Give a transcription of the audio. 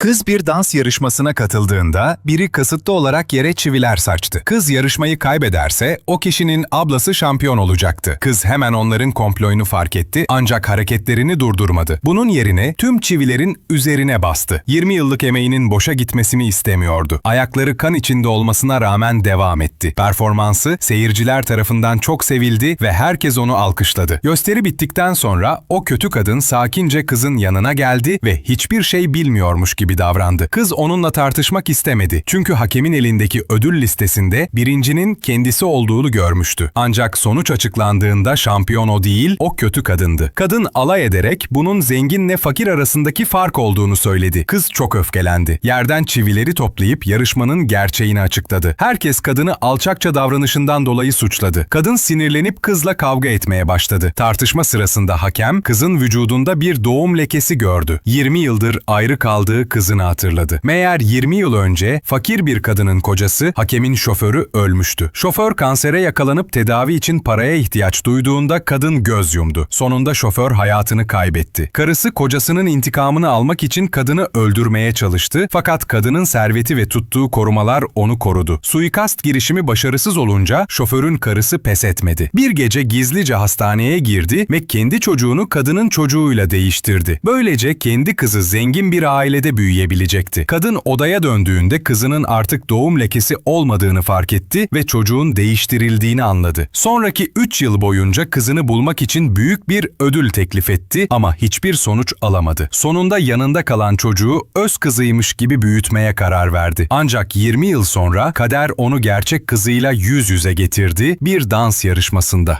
Kız bir dans yarışmasına katıldığında biri kasıtlı olarak yere çiviler saçtı. Kız yarışmayı kaybederse o kişinin ablası şampiyon olacaktı. Kız hemen onların komployunu fark etti ancak hareketlerini durdurmadı. Bunun yerine tüm çivilerin üzerine bastı. 20 yıllık emeğinin boşa gitmesini istemiyordu. Ayakları kan içinde olmasına rağmen devam etti. Performansı seyirciler tarafından çok sevildi ve herkes onu alkışladı. Gösteri bittikten sonra o kötü kadın sakince kızın yanına geldi ve hiçbir şey bilmiyormuş gibi davrandı. Kız onunla tartışmak istemedi. Çünkü hakemin elindeki ödül listesinde birincinin kendisi olduğunu görmüştü. Ancak sonuç açıklandığında şampiyon o değil, o kötü kadındı. Kadın alay ederek bunun zenginle fakir arasındaki fark olduğunu söyledi. Kız çok öfkelendi. Yerden çivileri toplayıp yarışmanın gerçeğini açıkladı. Herkes kadını alçakça davranışından dolayı suçladı. Kadın sinirlenip kızla kavga etmeye başladı. Tartışma sırasında hakem kızın vücudunda bir doğum lekesi gördü. 20 yıldır ayrı kaldığı kızını hatırladı. Meğer 20 yıl önce fakir bir kadının kocası hakemin şoförü ölmüştü. Şoför kansere yakalanıp tedavi için paraya ihtiyaç duyduğunda kadın göz yumdu. Sonunda şoför hayatını kaybetti. Karısı kocasının intikamını almak için kadını öldürmeye çalıştı fakat kadının serveti ve tuttuğu korumalar onu korudu. Suikast girişimi başarısız olunca şoförün karısı pes etmedi. Bir gece gizlice hastaneye girdi ve kendi çocuğunu kadının çocuğuyla değiştirdi. Böylece kendi kızı zengin bir ailede büyüyebilecekti. Kadın odaya döndüğünde kızının artık doğum lekesi olmadığını fark etti ve çocuğun değiştirildiğini anladı. Sonraki 3 yıl boyunca kızını bulmak için büyük bir ödül teklif etti ama hiçbir sonuç alamadı. Sonunda yanında kalan çocuğu öz kızıymış gibi büyütmeye karar verdi. Ancak 20 yıl sonra kader onu gerçek kızıyla yüz yüze getirdi bir dans yarışmasında.